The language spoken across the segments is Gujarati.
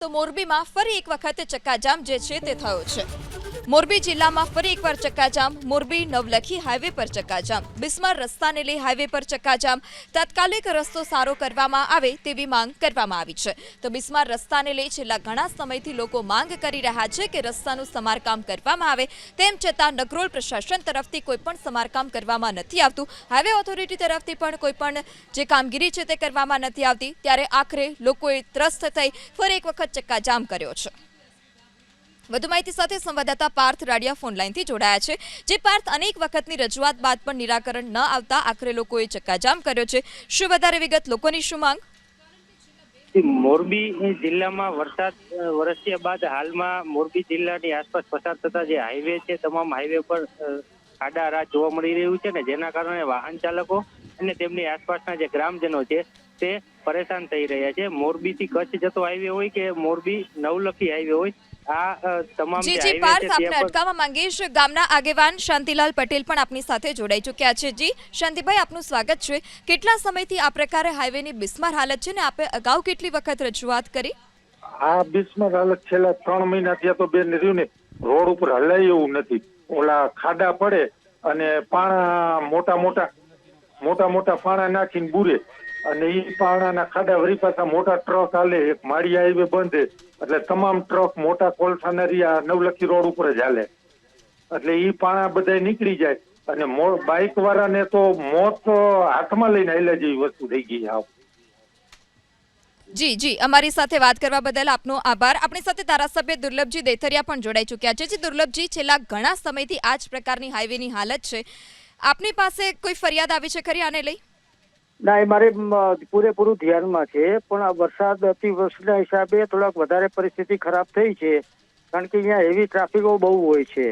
તો મોરબીમાં ફરી એક વખત ચક્કાજામ જે છે તે થયો છે. મોરબી જિલ્લામાં ફરી એકવાર ચક્કાજામ. મોરબી નવલખી હાઈવે પર ચક્કાજામ. બિસ્માર રસ્તાને લઈ હાઈવે પર ચક્કાજામ. તાત્કાલિક રસ્તો સારો કરવામાં આવે તેવી માંગ કરવામાં આવી છે. તો બિસ્માર રસ્તાને લઈ છેલ્લા ઘણા સમયથી લોકો માંગ કરી રહ્યા છે કે રસ્તાનું સમારકામ કરવામાં આવે. તેમ છતાં નગરોલ પ્રશાસન તરફથી કોઈ પણ સમારકામ કરવામાં નથી આવતું. હાઈવે ઓથોરિટી તરફથી પણ કોઈ પણ જે કામગીરી છે તે કરવામાં નથી આવતી. ત્યારે આખરે લોકોએ ત્રસ્ત થઈ ફરી એક વખત ચક્કાજામ કર્યો છે. વધુ માહિતી સાથે સંવાદદાતા પાર્થ રાડિયા ફોન લાઈનથી જોડાયા છે. જે પાર્થ, અનેક વખતની રજૂઆત બાદ પણ નિરાકરણ ન આવતા આખરે લોકોએ ચક્કાજામ કર્યો છે. શું વધારે વિગત? લોકોની શું માંગ? મોરબી જિલ્લામાં વરસાદ વરસ્યા બાદ હાલમાં મોરબી જિલ્લાની આસપાસ પસાર થતા જે હાઈવે છે, તમામ હાઈવે પર આડા રાહ જોવા મળી રહ્યું છે ને જેના કારણે વાહન ચાલકો અને તેમની આસપાસના જે ગ્રામજનો છે, તે પરેશાન થઈ રહ્યા છે. મોરબીથી કચ્છ જતો હાઈવે હોય કે મોરબી નવલખી હાઈવે હોય આ તમામ જી જી પાર્થ આપને અટકાવવા માંગીશ ગામના આગેવાન શાંતિલાલ પટેલ પણ આપની સાથે જોડાઈ ચૂક્યા છે. જી શાંતિભાઈ આપનું સ્વાગત છે. કેટલા સમયથી આ પ્રકારે હાઈવેની બિસ્માર હાલત છે ને આપે અગાઉ કેટલી વખત રજૂઆત કરી? આ બિસ્માર હાલત છેલ્લા ત્રણ મહિનાથી તો બેન રહ્યું ને રોડ ઉપર હલાય એવું નથી. ઓલા ખાડા પડે અને પાણા મોટા મોટા મોટા મોટા પાણા નાખીને બુરે. અને ઈ પાણાના ખાડા વળી પાછા મોટા ટ્રક હાલે. એક માળી હાઈવે બંધે. એટલે તમામ ટ્રક મોટા કોલસાના રહ્યા નવલખી રોડ ઉપર જ હાલે. એટલે ઈ પાણા બધા નીકળી જાય. અને બાઇક વાળાને તો મોત હાથમાં લઈને હાલ્યા જેવી વસ્તુ થઈ ગઈ આવ જી જી. અમારી સાથે વાત કરવા બદલ આપનો આભાર. આપણી સાથે ધારાસભ્ય દુર્લભજી દેથરિયા પણ જોડાઈ ચૂક્યા છે. જે, દુર્લભજી, છેલ્લા ઘણા સમયથી આ જ પ્રકારની હાઈવેની હાલત છે. આપની પાસે કોઈ ફરિયાદ આવી છે ખરી આને લઈ? ના, એ મારે પૂરેપૂરું ધ્યાનમાં છે, પણ આ વરસાદ અતિવૃષ્ટિના હિસાબે થોડાક વધારે પરિસ્થિતિ ખરાબ થઈ છે, કારણ કે અહીંયા હેવી ટ્રાફિકો બહુ હોય છે.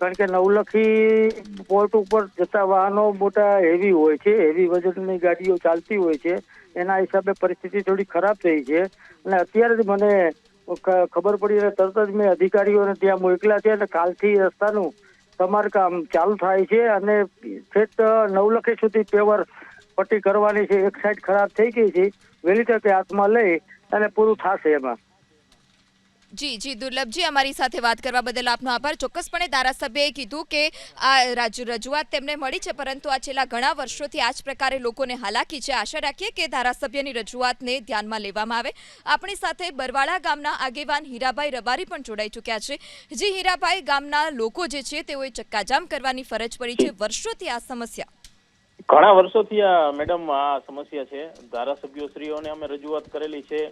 કારણ કે નવલખી પોર્ટ ઉપર જતા વાહનો મોટા હેવી હોય છે હેવી વજનની ગાડીઓ ચાલતી હોય છે, એના હિસાબે પરિસ્થિતિ થોડી ખરાબ થઈ છે. અને અત્યારે જ મને ખબર પડી અને તરત જ મેં અધિકારીઓને ત્યાં મોકલ્યા છે અને કાલથી રસ્તાનું સમારકામ ચાલુ થાય છે અને છેક નવલખી સુધી પેવર પટ્ટી કરવાની છે એક સાઈડ ખરાબ થઈ ગઈ છે વહેલી તકે હાથમાં લઈ અને પૂરું થશે એમાં. જી જી દુર્લભજી અમારી સાથે વાત કરવા બદલ આપનો આભાર. ચોક્કસપણે ધારાસભ્યએ કીધું કે આ રાજ- રજૂઆત તેમને મળી છે પરંતુ આ છેલ્લા ઘણા વર્ષોથી આ જ પ્રકારે લોકોને હાલાકી છે. આશા રાખીએ કે ધારાસભ્યની રજૂઆતને ધ્યાનમાં લેવામાં આવે. આપણી સાથે બરવાળા ગામના આગેવાન હીરાભાઈ રબારી પણ જોડાઈ ચૂક્યા છે. જી હીરાભાઈ ગામના લોકો જે છે તેઓએ ચક્કાજામ કરવાની ફરજ પડી છે. વર્ષોથી આ સમસ્યા ઘણા વર્ષોથી આ મેડમ આ સમસ્યા છે. ધારાસભ્યશ્રીઓને અમે રજૂઆત કરેલી છે.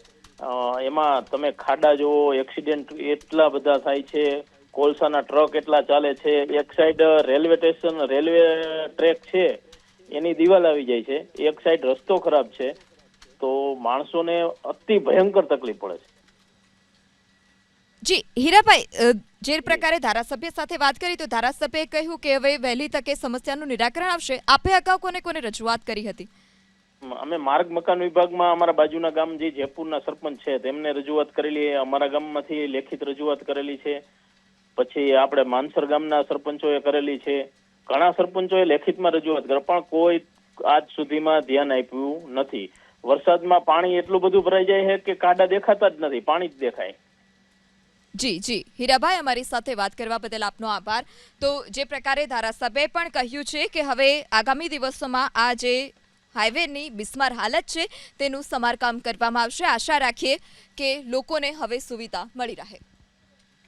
એમાં તમે ખાડા જુઓ, એક્સિડન્ટ એટલા બધા થાય છે. કોલસાના ટ્રક એટલા ચાલે છે. એક side railway station, railway track છે. એની દિવાલ આવી જાય છે. એક સાઈડ રસ્તો ખરાબ છે. તો માણસોને અતિ ભયંકર તકલીફ પડે છે. જી, હીરાભાઈ જે પ્રકારે ધારાસભ્ય સાથે વાત કરી, તો ધારાસભ્યએ કહ્યું કે હવે વહેલી તકે સમસ્યાનું નિરાકરણ આવશે. આપે અગાઉ કોને કોને રજૂઆત કરી હતી? અમે માર્ગ મકાન વિભાગમાં અમારા બાજુના ગામ જે જયપુરના સરપંચ છે, તેમને રજૂઆત કરેલી. અમારા ગામમાંથી લેખિત રજૂઆત કરેલી છે. પછી આપણે માનસર ગામના સરપંચોએ કરેલી છે. ઘણા સરપંચોએ લેખિતમાં રજૂઆત કરી, પણ કોઈ આજ સુધીમાં ધ્યાન આપ્યું નથી. વરસાદમાં પાણી એટલું બધું ભરાઈ જાય છે કે કાડા દેખાતા જ નથી, પાણી જ દેખાય. જી જી. હીરાભાઈ, અમારી સાથે વાત કરવા બદલ આપનો આભાર. તો જે પ્રકારે ધારાસભ્યએ પણ કહ્યું છે કે હવે આગામી દિવસોમાં આ જે હાઈવેની બિસ્માર હાલત છે, તેનું સમારકામ કરવામાં આવશે. આશા રાખીએ કે લોકોને હવે સુવિધા મળી રહે.